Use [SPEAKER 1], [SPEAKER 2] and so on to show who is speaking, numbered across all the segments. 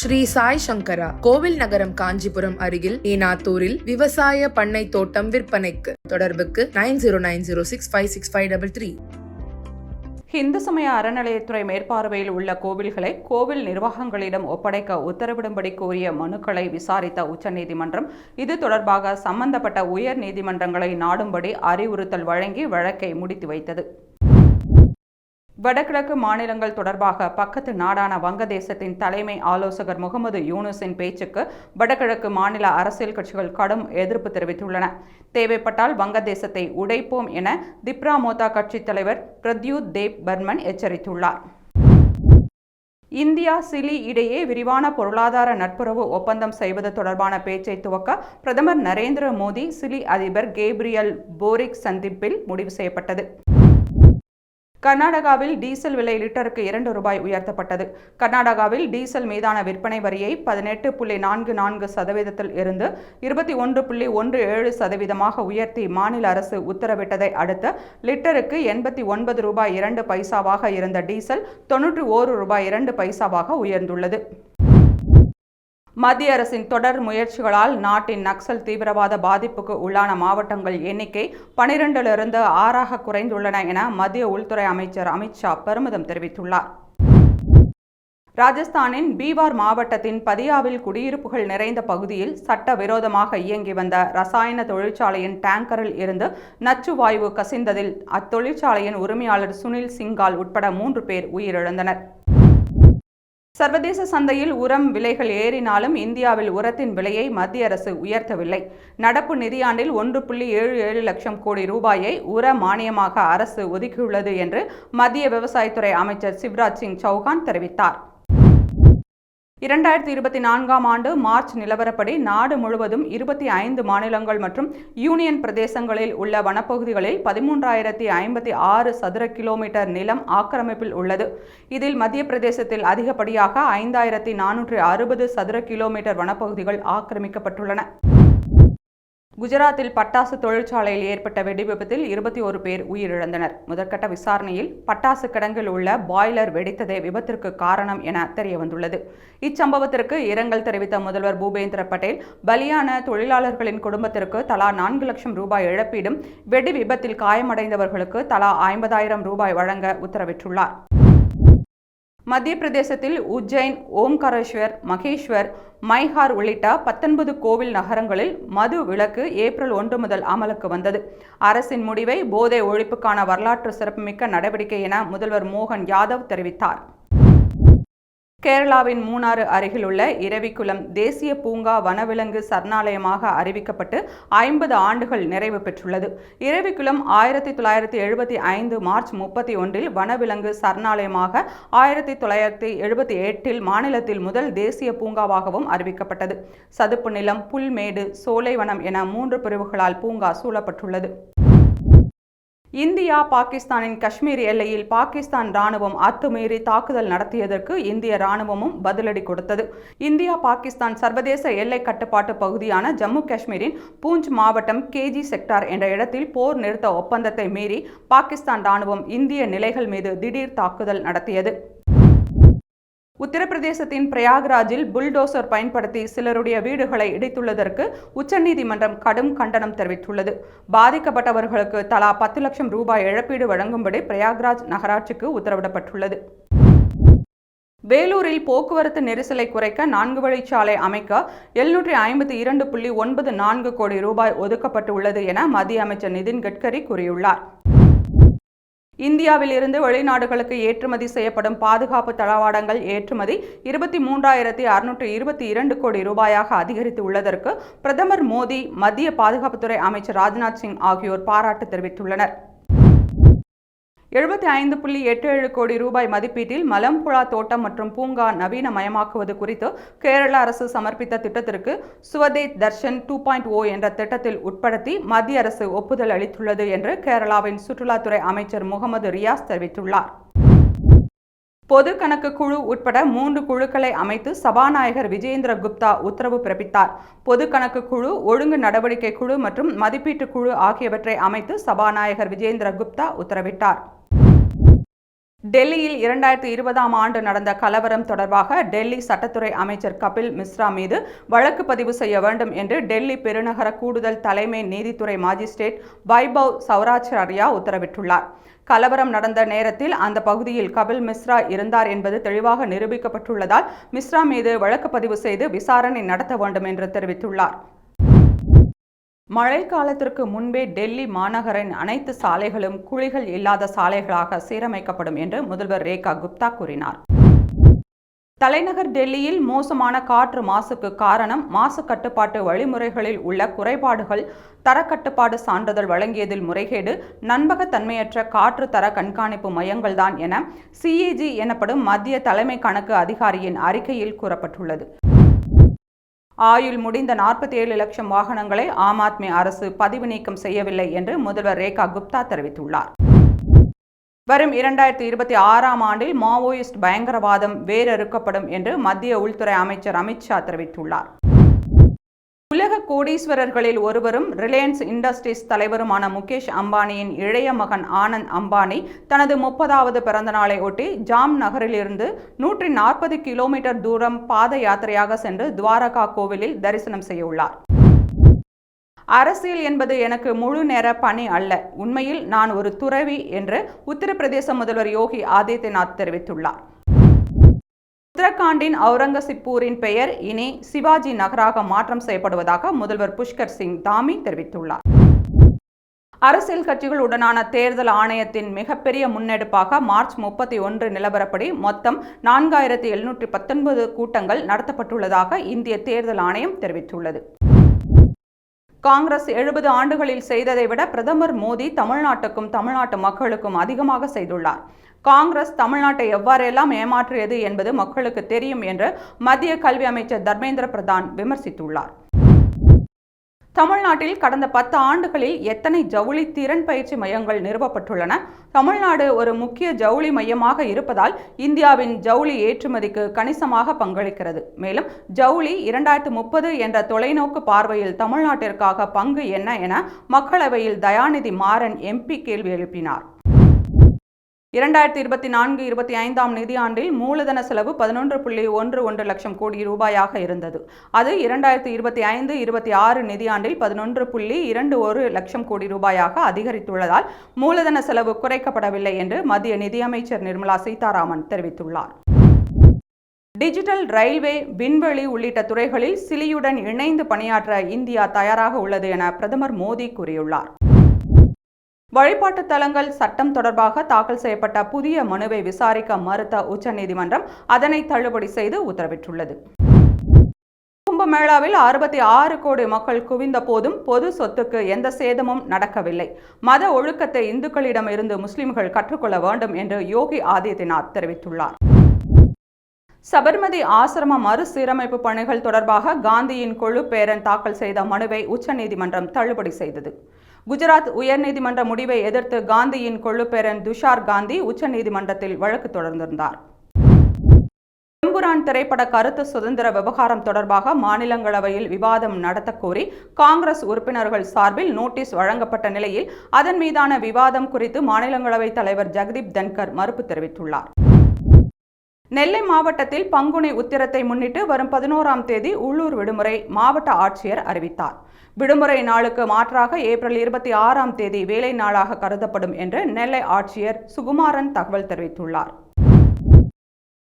[SPEAKER 1] ஸ்ரீ சாய் சங்கரா கோவில் நகரம் காஞ்சிபுரம் அருகில் ஈனாத்தூரில் விவசாய பண்ணை தோட்டம் விற்பனைக்கு. தொடர்புக்கு nine zero nine zero six five six five double three.
[SPEAKER 2] Hindu சமய அறநிலையத்துறை மேற்பார்வையில் உள்ள கோவில்களை கோவில் நிர்வாகங்களிடம் ஒப்படைக்க உத்தரவிடும்படி கோரிய மனுக்களை விசாரித்த உச்சநீதிமன்றம் இது தொடர்பாக சம்பந்தப்பட்ட உயர் நீதிமன்றங்களை நாடும்படி அறிவுறுத்தல் வழங்கி வழக்கை முடித்து வைத்தது. வடகிழக்கு மாநிலங்கள் தொடர்பாக பக்கத்து நாடான வங்கதேசத்தின் தலைமை ஆலோசகர் முகமது யூனுஸின் பேச்சுக்கு வடகிழக்கு மாநில அரசியல் கட்சிகள் கடும் எதிர்ப்பு தெரிவித்துள்ளன. தேவைப்பட்டால் வங்கதேசத்தை உடைப்போம் என திப்ரா மோதா கட்சித் தலைவர் பிரத்யூத் தேவ் பர்மன் எச்சரித்துள்ளார். இந்தியா சிலி இடையே விரிவான பொருளாதார நட்புறவு ஒப்பந்தம் செய்வது தொடர்பான பேச்சை துவக்க பிரதமர் நரேந்திர மோடி சிலி அதிபர் கேப்ரியல் போரிக் சந்திப்பில் முடிவு செய்யப்பட்டது. கர்நாடகாவில் டீசல் விலை லிட்டருக்கு இரண்டு ரூபாய் உயர்த்தப்பட்டது. கர்நாடகாவில் டீசல் மீதான விற்பனை வரியை பதினெட்டு புள்ளி நான்கு நான்கு சதவீதத்தில் இருந்து இருபத்தி ஒன்று புள்ளி ஒன்று ஏழு சதவீதமாக உயர்த்தி மாநில அரசு உத்தரவிட்டதை அடுத்து லிட்டருக்கு எண்பத்தி ஒன்பது ரூபாய் இரண்டு பைசாவாக இருந்த டீசல் தொன்னூற்றி ஓரு ரூபாய் இரண்டு பைசாவாக உயர்ந்துள்ளது. மத்திய அரசின் தொடர் முயற்சிகளால் நாட்டின் நக்சல் தீவிரவாத பாதிப்புக்கு உள்ளான மாவட்டங்கள் எண்ணிக்கை பனிரெண்டிலிருந்து ஆறாக குறைந்துள்ளன என மத்திய உள்துறை அமைச்சர் அமித்ஷா பெருமிதம் தெரிவித்துள்ளார். ராஜஸ்தானின் பீவார் மாவட்டத்தின் பதியாவில் குடியிருப்புகள் நிறைந்த பகுதியில் சட்டவிரோதமாக இயங்கி வந்த ரசாயன தொழிற்சாலையின் டேங்கரில் இருந்து நச்சு வாயு கசிந்ததில் அத்தொழிற்சாலையின் உரிமையாளர் சுனில் சிங்கால் உட்பட மூன்று பேர் உயிரிழந்தனர். சர்வதேச சந்தையில் உரம் விலைகள் ஏறினாலும் இந்தியாவில் உரத்தின் விலையை மத்திய அரசு உயர்த்தவில்லை. நடப்பு நிதியாண்டில் ஒன்று புள்ளி ஏழு ஏழு லட்சம் கோடி ரூபாயை உர மானியமாக அரசு ஒதுக்கியுள்ளது என்று மத்திய விவசாயத்துறை அமைச்சர் சிவராஜ் சிங் சௌகான் தெரிவித்தார். இரண்டாயிரத்தி இருபத்தி நான்காம் ஆண்டு மார்ச் நிலவரப்படி நாடு முழுவதும் இருபத்தி ஐந்து மாநிலங்கள் மற்றும் யூனியன் பிரதேசங்களில் உள்ள வனப்பகுதிகளில் பதிமூன்றாயிரத்தி ஐம்பத்தி ஆறு சதுர கிலோமீட்டர் நிலம் ஆக்கிரமிப்பில் உள்ளது. இதில் மத்திய பிரதேசத்தில் அதிகப்படியாக ஐந்தாயிரத்தி நானூற்றி அறுபது சதுர கிலோமீட்டர் வனப்பகுதிகள் ஆக்கிரமிக்கப்பட்டுள்ளன. குஜராத்தில் பட்டாசு தொழிற்சாலையில் ஏற்பட்ட வெடிவிபத்தில் இருபத்தி ஒரு பேர் உயிரிழந்தனர். முதற்கட்ட விசாரணையில் பட்டாசு கிடங்கில் உள்ள பாய்லர் வெடித்ததே விபத்திற்கு காரணம் என தெரியவந்துள்ளது. இச்சம்பவத்திற்கு இரங்கல் தெரிவித்த முதல்வர் பூபேந்திர பட்டேல் பலியான தொழிலாளர்களின் குடும்பத்திற்கு தலா நான்கு லட்சம் ரூபாய் இழப்பீடும் வெடி விபத்தில் காயமடைந்தவர்களுக்கு தலா ஐம்பதாயிரம் ரூபாய் வழங்க உத்தரவிட்டுள்ளார். மத்திய பிரதேசத்தில் உஜ்ஜைன் ஓம்காரேஸ்வர் மகேஸ்வர் மைஹார் உள்ளிட்ட பத்தொன்பது கோவில் நகரங்களில் மது விலக்கு ஏப்ரல் ஒன்று முதல் அமலுக்கு வந்தது. அரசின் முடிவை போதை ஒழிப்புக்கான வரலாற்று சிறப்புமிக்க நடவடிக்கை என முதல்வர் மோகன் யாதவ் தெரிவித்தார். கேரளாவின் மூணாறு அருகிலுள்ள இரவிக்குளம் தேசிய பூங்கா வனவிலங்கு சரணாலயமாக அறிவிக்கப்பட்டு ஐம்பது ஆண்டுகள் நிறைவு பெற்றுள்ளது. இரவிக்குளம் ஆயிரத்தி தொள்ளாயிரத்தி எழுபத்தி ஐந்து மார்ச் முப்பத்தி ஒன்றில் வனவிலங்கு சரணாலயமாக ஆயிரத்தி தொள்ளாயிரத்தி எழுபத்தி எட்டில் மாநிலத்தில் முதல் தேசிய பூங்காவாகவும் அறிவிக்கப்பட்டது. சதுப்பு நிலம் புல்மேடு சோலைவனம் என மூன்று பிரிவுகளால் பூங்கா சூழப்பட்டுள்ளது. இந்தியா பாகிஸ்தானின் காஷ்மீர் எல்லையில் பாகிஸ்தான் ராணுவம் அத்துமீறி தாக்குதல் நடத்தியதற்கு இந்திய ராணுவமும் பதிலடி கொடுத்தது. இந்தியா பாகிஸ்தான் சர்வதேச எல்லை கட்டுப்பாட்டு பகுதியான ஜம்மு காஷ்மீரின் பூஞ்ச் மாவட்டம் கேஜி செக்டார் என்ற இடத்தில் போர் நிறுத்த ஒப்பந்தத்தை மீறி பாகிஸ்தான் ராணுவம் இந்திய நிலைகள் மீது திடீர் தாக்குதல் நடத்தியது. உத்தரப்பிரதேசத்தின் பிரயாக்ராஜில் புல்டோசர் பயன்படுத்தி சிலருடைய வீடுகளை இடித்துள்ளதற்கு உச்சநீதிமன்றம் கடும் கண்டனம் தெரிவித்துள்ளது. பாதிக்கப்பட்டவர்களுக்கு தலா பத்து லட்சம் ரூபாய் இழப்பீடு வழங்கும்படி பிரயாக்ராஜ் நகராட்சிக்கு உத்தரவிடப்பட்டுள்ளது. வேலூரில் போக்குவரத்து நெரிசலை குறைக்க நான்கு வழிச்சாலை அமைக்க எழுநூற்றி ஐம்பத்தி இரண்டு புள்ளி ஒன்பது நான்கு கோடி ரூபாய் ஒதுக்கப்பட்டு உள்ளது என மத்திய அமைச்சர் நிதின் கட்கரி கூறியுள்ளார். இந்தியாவில் இருந்து வெளிநாடுகளுக்கு ஏற்றுமதி செய்யப்படும் பாதுகாப்பு தளவாடங்கள் ஏற்றுமதி இருபத்தி மூன்றாயிரத்தி அறுநூற்று இருபத்தி இரண்டு கோடி ரூபாயாக அதிகரித்து உள்ளதற்கு பிரதமர் மோடி மத்திய பாதுகாப்புத்துறை அமைச்சர் ராஜ்நாத் சிங் ஆகியோர் பாராட்டு தெரிவித்துள்ளனர். எழுபத்தி ஐந்து புள்ளி எட்டு ஏழு கோடி ரூபாய் மதிப்பீட்டில் மலம்புழா தோட்டம் மற்றும் பூங்கா நவீனமயமாக்குவது குறித்து கேரள அரசு சமர்ப்பித்த திட்டத்திற்கு Swadesh Darshan two point O என்ற திட்டத்தில் உட்படுத்தி மத்திய அரசு ஒப்புதல் அளித்துள்ளது என்று கேரளாவின் சுற்றுலாத்துறை அமைச்சர் முகமது ரியாஸ் தெரிவித்துள்ளார். பொது கணக்கு குழு உட்பட மூன்று குழுக்களை அமைத்து சபாநாயகர் விஜேந்திர குப்தா உத்தரவு பிறப்பித்தார். பொது கணக்கு குழு ஒழுங்கு நடவடிக்கை குழு மற்றும் மதிப்பீட்டு குழு ஆகியவற்றை அமைத்து சபாநாயகர் விஜேந்திர குப்தா உத்தரவிட்டார். டெல்லியில் இரண்டாயிரத்தி இருபதாம் ஆண்டு நடந்த கலவரம் தொடர்பாக டெல்லி சட்டத்துறை அமைச்சர் கபில் மிஸ்ரா மீது வழக்கு பதிவு செய்ய வேண்டும் என்று டெல்லி பெருநகர கூடுதல் தலைமை நீதித்துறை மாஜிஸ்ட்ரேட் வைபவ் சௌராச்சாரியா உத்தரவிட்டுள்ளார். கலவரம் நடந்த நேரத்தில் அந்த பகுதியில் கபில் மிஸ்ரா இருந்தார் என்பது தெளிவாக நிரூபிக்கப்பட்டுள்ளதால் மிஸ்ரா மீது வழக்கு பதிவு செய்து விசாரணை நடத்த வேண்டும் என்று தெரிவித்துள்ளார். மழைக்காலத்திற்கு முன்பே டெல்லி மாநகரின் அனைத்து சாலைகளும் குழிகள் இல்லாத சாலைகளாக சீரமைக்கப்படும் என்று முதல்வர் ரேகா குப்தா கூறினார். தலைநகர் டெல்லியில் மோசமான காற்று மாசுக்கு காரணம் மாசு கட்டுப்பாட்டு வழிமுறைகளில் உள்ள குறைபாடுகள் தரக்கட்டுப்பாடு சான்றிதழ் வழங்கியதில் முறைகேடு நண்பகத்தன்மையற்ற காற்று தர கண்காணிப்பு மையங்கள்தான் என சிஏஜி எனப்படும் மத்திய தலைமை கணக்கு அதிகாரியின் அறிக்கையில் கூறப்பட்டுள்ளது. ஆயுள் முடிந்த நாற்பத்தி ஏழு லட்சம் வாகனங்களை ஆம் ஆத்மி அரசு பதிவு நீக்கம் செய்யவில்லை என்று முதல்வர் ரேகா குப்தா தெரிவித்துள்ளார். வரும் இரண்டாயிரத்தி இருபத்தி ஆறாம் ஆண்டில் மாவோயிஸ்ட் பயங்கரவாதம் வேறறுக்கப்படும் என்று மத்திய உள்துறை அமைச்சர் அமித்ஷா தெரிவித்துள்ளார். உலக கோடீஸ்வரர்களில் ஒருவரும் ரிலையன்ஸ் இண்டஸ்ட்ரீஸ் தலைவருமான முகேஷ் அம்பானியின் இளைய மகன் ஆனந்த் அம்பானி தனது முப்பதாவது பிறந்த நாளை ஒட்டி ஜாம் நகரிலிருந்து நூற்றி நாற்பது கிலோமீட்டர் தூரம் பாத யாத்திரையாக சென்று துவாரகா கோவிலில் தரிசனம் செய்யவுள்ளார் அரசியல் என்பது எனக்கு முழு நேர பணி அல்ல. உண்மையில் நான் ஒரு துறவி என்று உத்தரப்பிரதேச முதல்வர் யோகி ஆதித்யநாத் தெரிவித்துள்ளார். உத்தரகாண்டின் அவுரங்கசிப்பூரின் பெயர் இனி சிவாஜி நகராக மாற்றம் செய்யப்படுவதாக முதல்வர் புஷ்கர் சிங் தாமி தெரிவித்துள்ளார். அரசியல் கட்சிகளுடனான தேர்தல் ஆணையத்தின் மிகப்பெரிய முன்னெடுப்பாக மார்ச் முப்பத்தி ஒன்று நிலவரப்படி மொத்தம் நான்காயிரத்தி எழுநூற்றி பத்தொன்பது கூட்டங்கள் நடத்தப்பட்டுள்ளதாக இந்திய தேர்தல் ஆணையம் தெரிவித்துள்ளது. காங்கிரஸ் எழுபது ஆண்டுகளில் செய்ததை விட பிரதமர் மோடி தமிழ்நாட்டுக்கும் தமிழ்நாட்டு மக்களுக்கும் அதிகமாக செய்துள்ளார். காங்கிரஸ் தமிழ்நாட்டை எவ்வாறெல்லாம் ஏமாற்றியது என்பது மக்களுக்கு தெரியும் என்று மத்திய கல்வி அமைச்சர் தர்மேந்திர பிரதான் விமர்சித்துள்ளார். தமிழ்நாட்டில் கடந்த பத்து ஆண்டுகளில் எத்தனை ஜவுளி திறன் பயிற்சி மையங்கள் நிறுவப்பட்டுள்ளன? தமிழ்நாடு ஒரு முக்கிய ஜவுளி மையமாக இருப்பதால் இந்தியாவின் ஜவுளி ஏற்றுமதிக்கு கணிசமாக பங்களிக்கிறது. மேலும் ஜவுளி இரண்டாயிரத்து முப்பது என்ற தொலைநோக்கு பார்வையில் தமிழ்நாட்டிற்காக பங்கு என்ன என மக்களவையில் தயாநிதி மாறன் எம்பி கேள்வி எழுப்பினார். இரண்டாயிரத்தி இருபத்தி நான்கு இருபத்தி ஐந்தாம் நிதியாண்டில் மூலதன செலவு பதினொன்று புள்ளி ஒன்று ஒன்று லட்சம் கோடி ரூபாயாக இருந்தது. அது இரண்டாயிரத்தி இருபத்தி ஐந்து இருபத்தி ஆறு நிதியாண்டில் பதினொன்று புள்ளி இரண்டு ஒரு லட்சம் கோடி ரூபாயாக அதிகரித்துள்ளதால் மூலதன செலவு குறைக்கப்படவில்லை என்று மத்திய நிதியமைச்சர் நிர்மலா சீதாராமன் தெரிவித்துள்ளார். டிஜிட்டல் ரயில்வே விண்வெளி உள்ளிட்ட துறைகளில் சிலியுடன் இணைந்து பணியாற்ற இந்தியா தயாராக உள்ளது என பிரதமர் மோடி கூறியுள்ளார். வழிபாட்டு தலங்கள் சட்டம் தொடர்பாக தாக்கல் செய்யப்பட்ட புதிய மனுவை விசாரிக்க மறுத்த உச்சநீதிமன்றம் அதனை தள்ளுபடி செய்து உத்தரவிட்டுள்ளது. கும்பமேளாவில் அறுபத்தி ஆறு கோடி மக்கள் குவிந்த போதும் பொது சொத்துக்கு எந்த சேதமும் நடக்கவில்லை. மத ஒழுக்கத்தை இந்துக்களிடம் இருந்து முஸ்லிம்கள் கற்றுக்கொள்ள வேண்டும் என்று யோகி ஆதித்யநாத் தெரிவித்துள்ளார். சபர்மதி ஆசிரம மறுசீரமைப்பு பணிகள் தொடர்பாக காந்தியின் குழு பேரன் தாக்கல் செய்த மனுவை உச்சநீதிமன்றம் தள்ளுபடி செய்தது. குஜராத் உயர்நீதிமன்ற முடிவை எதிர்த்து காந்தியின் கொள்ளுப்பேரன் துஷார் காந்தி உச்சநீதிமன்றத்தில் வழக்கு தொடர்ந்திருந்தார். எம்புரான் திரைப்பட கருத்து சுதந்திர விவகாரம் தொடர்பாக மாநிலங்களவையில் விவாதம் நடத்தக்கோரி காங்கிரஸ் உறுப்பினர்கள் சார்பில் நோட்டீஸ் வழங்கப்பட்ட நிலையில் அதன் மீதான விவாதம் குறித்து மாநிலங்களவைத் தலைவர் ஜெகதீப் தன்கர் மறுப்பு தெரிவித்துள்ளார். நெல்லை மாவட்டத்தில் பங்குனி உத்திரத்தை முன்னிட்டு வரும் பதினோராம் தேதி உள்ளூர் விடுமுறை மாவட்ட ஆட்சியர் அறிவித்தார். விடுமுறை நாளுக்கு மாற்றாக ஏப்ரல் இருபத்தி ஆறாம் தேதி வேலை நாளாக கருதப்படும் என்று நெல்லை ஆட்சியர் சுகுமாரன் தகவல் தெரிவித்துள்ளார்.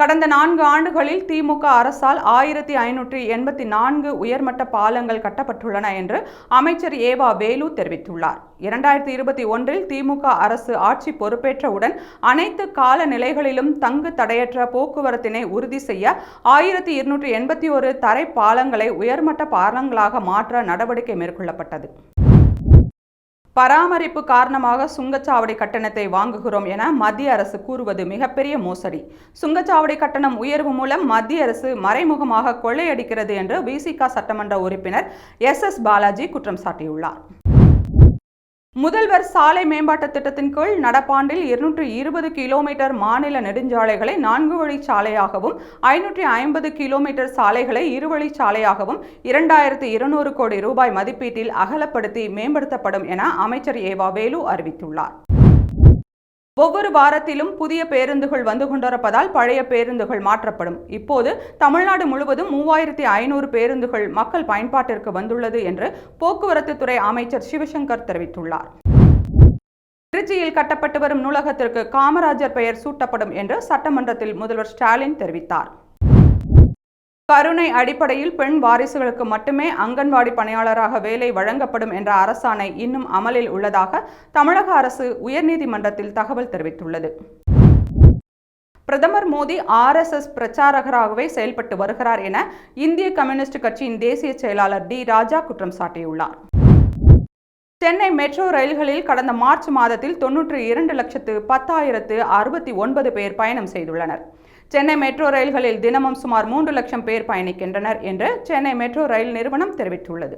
[SPEAKER 2] கடந்த நான்கு ஆண்டுகளில் திமுக அரசால் ஆயிரத்தி ஐநூற்றி எண்பத்தி நான்கு உயர்மட்ட பாலங்கள் கட்டப்பட்டுள்ளன என்று அமைச்சர் ஏவா வேலு தெரிவித்துள்ளார். இரண்டாயிரத்தி இருபத்தி ஒன்றில் திமுக அரசு ஆட்சி பொறுப்பேற்றவுடன் அனைத்து கால நிலைகளிலும் தங்கு தடையற்ற போக்குவரத்தினை உறுதி செய்ய ஆயிரத்தி இருநூற்றி எண்பத்தி ஒரு தரை பாலங்களை உயர்மட்ட பாலங்களாக மாற்ற நடவடிக்கை மேற்கொள்ளப்பட்டது. பராமரிப்பு காரணமாக சுங்கச்சாவடி கட்டணத்தை வாங்குகிறோம் என மத்திய அரசு கூறுவது மிகப்பெரிய மோசடி. சுங்கச்சாவடி கட்டணம் உயர்வு மூலம் மத்திய அரசு மறைமுகமாக கொள்ளையடிக்கிறது என்று விசிக சட்டமன்ற உறுப்பினர் எஸ் எஸ் பாலாஜி குற்றம் சாட்டியுள்ளார். முதல்வர் சாலை மேம்பாட்டு திட்டத்தின் கீழ் நடப்பாண்டில் இருநூற்று இருபது கிலோமீட்டர் மாநில நெடுஞ்சாலைகளை நான்கு வழி சாலையாகவும் ஐநூற்றி ஐம்பது கிலோமீட்டர் சாலைகளை இருவழி சாலையாகவும் இரண்டாயிரத்து இருநூறு கோடி ரூபாய் மதிப்பீட்டில் அகலப்படுத்தி மேம்படுத்தப்படும் என அமைச்சர் ஏவா வேலு அறிவித்துள்ளார். ஒவ்வொரு வாரத்திலும் புதிய பேருந்துகள் வந்து கொண்டிருப்பதால் பழைய பேருந்துகள் மாற்றப்படும். இப்போது தமிழ்நாடு முழுவதும் மூவாயிரத்தி ஐநூறு பேருந்துகள் மக்கள் பயன்பாட்டிற்கு வந்துள்ளது என்று போக்குவரத்து துறை அமைச்சர் சிவசங்கர் தெரிவித்துள்ளார். திருச்சியில் கட்டப்பட்டு வரும் நூலகத்திற்கு காமராஜர் பெயர் சூட்டப்படும் என்று சட்டமன்றத்தில் முதல்வர் ஸ்டாலின் தெரிவித்தார். கருணை அடிப்படையில் பெண் வாரிசுகளுக்கு மட்டுமே அங்கன்வாடி பணியாளராக வேலை வழங்கப்படும் என்ற அரசாணை இன்னும் அமலில் உள்ளதாக தமிழக அரசு உயர்நீதிமன்றத்தில் தகவல் தெரிவித்துள்ளது. பிரதமர் மோடி ஆர்எஸ்எஸ் பிரச்சாரகராகவே செயல்பட்டு வருகிறார் என இந்திய கம்யூனிஸ்ட் கட்சியின் தேசிய செயலாளர் டி ராஜா குற்றம் சாட்டியுள்ளார். சென்னை மெட்ரோ ரயில்களில் கடந்த மார்ச் மாதத்தில் தொன்னூற்றி இரண்டு லட்சத்து பத்தாயிரத்து அறுபத்தி ஒன்பது பேர் பயணம் செய்துள்ளனர். சென்னை மெட்ரோ ரயில்களில் தினமும் சுமார் மூன்று லட்சம் பேர் பயணிக்கின்றனர் என்று சென்னை மெட்ரோ ரயில் நிறுவனம் தெரிவித்துள்ளது.